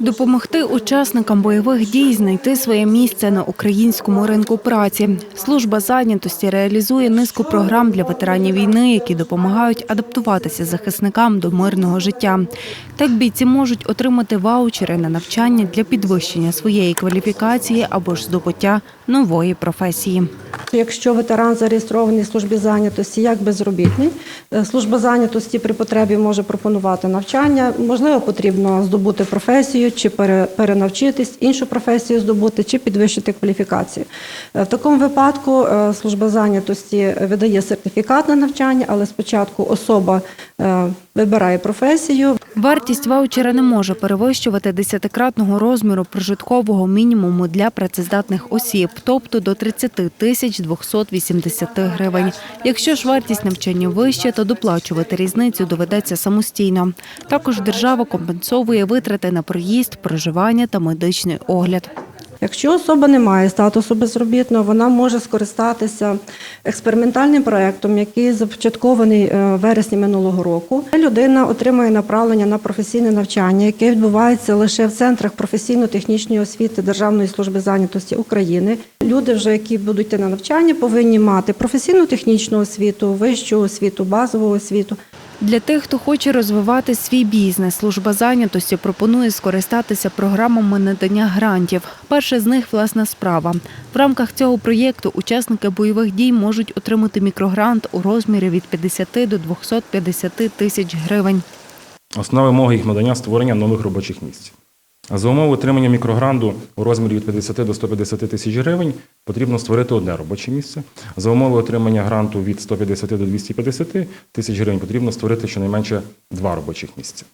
Допомогти учасникам бойових дій знайти своє місце на українському ринку праці. Служба зайнятості реалізує низку програм для ветеранів війни, які допомагають адаптуватися захисникам до мирного життя. Так бійці можуть отримати ваучери на навчання для підвищення своєї кваліфікації або ж здобуття нової професії. Якщо ветеран зареєстрований в службі зайнятості як безробітний, е, служба зайнятості при потребі може пропонувати навчання. Можливо, потрібно здобути професію, чи пере- перенавчитись, іншу професію здобути, чи підвищити кваліфікацію. Е, В такому випадку е, служба зайнятості видає сертифікат на навчання, але спочатку особа вибирає професію, Вартість ваучера не може перевищувати десятикратного розміру прожиткового мінімуму для працездатних осіб, тобто до 30 тисяч 280 гривень. Якщо ж вартість навчання вища, то доплачувати різницю доведеться самостійно. Також держава компенсовує витрати на проїзд, проживання та медичний огляд. Якщо особа не має статусу безробітного, вона може скористатися експериментальним проєктом, який започаткований е, в вересні минулого року. Людина отримує направлення на професійне навчання, яке відбувається лише в центрах професійно-технічної освіти Державної служби зайнятості України. Люди, вже які будуть йти на навчання, повинні мати професійну-технічну освіту, вищу освіту, базову освіту. Для тих, хто хоче розвивати свій бізнес, служба зайнятості пропонує скористатися програмами надання грантів. Перша з них власна справа. В рамках цього проєкту учасники бойових дій можуть отримати мікрогрант у розмірі від 50 до 250 тисяч гривень. Основна вимога їх надання створення нових робочих місць. За умови отримання мікрогранту у розмірі від 50 до 150 тисяч гривень потрібно створити одне робоче місце. За умови отримання гранту від 150 до 250 тисяч гривень потрібно створити щонайменше два робочих місця.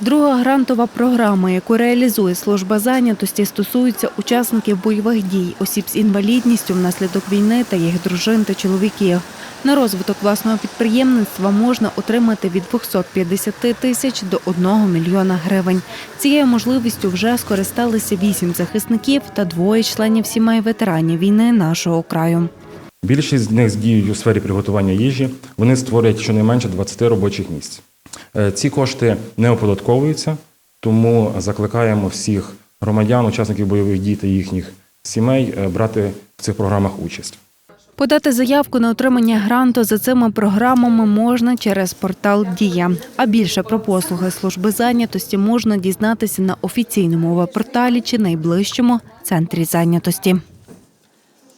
Друга грантова програма, яку реалізує служба зайнятості, стосується учасників бойових дій, осіб з інвалідністю внаслідок війни та їх дружин та чоловіків. На розвиток власного підприємництва можна отримати від 250 тисяч до 1 мільйона гривень. Цією можливістю вже скористалися вісім захисників та двоє членів сімей ветеранів війни нашого краю. Більшість з них діють у сфері приготування їжі. Вони створюють щонайменше 20 робочих місць. Е, Ці кошти не оподатковуються, тому закликаємо всіх громадян, учасників бойових дій та їхніх сімей е, брати в цих програмах участь. Подати заявку на отримання гранту за цими програмами можна через портал Дія. А більше про послуги служби зайнятості можна дізнатися на офіційному веб-порталі чи найближчому центрі зайнятості.